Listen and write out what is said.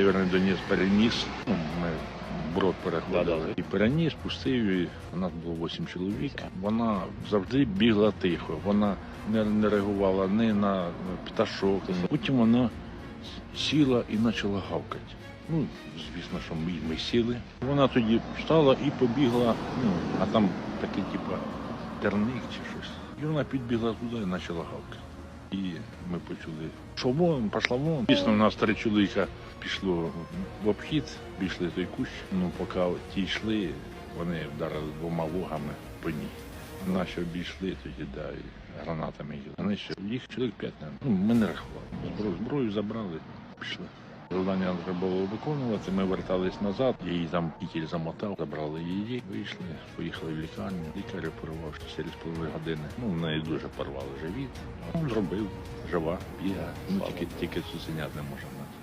Северний Донець переніс. Ну, ми брод переходили. І переніс, пустив її. У нас було 8 чоловік. Вона завжди бігла тихо. Вона не, не реагувала ні на пташок. Потім вона сіла і почала гавкати. Ну, звісно, що ми, ми сіли. Вона тоді встала і побігла, ну, а там такий, типу, терник чи щось. І вона підбігла туди і почала гавкати. І ми почули, що вон, пішла вон. Звісно, у нас три чоловіка пішло в обхід, пішли той кущ. Ну, поки ті йшли, вони вдарили двома лугами по ній. Наші обійшли тоді, да, і гранатами їх. Вони ще їх чоловік п'ять, ну, ми не рахували. Зброю, зброю забрали, пішли. Завдання треба було виконувати. Ми вертались назад, її там пікіль замотав, забрали її, вийшли, поїхали в лікарню. Лікар оперував ще через половину години. Ну, в неї дуже порвали живіт. Ну, зробив, жива, бігає. Ну, тільки, тільки цуценят не може мати.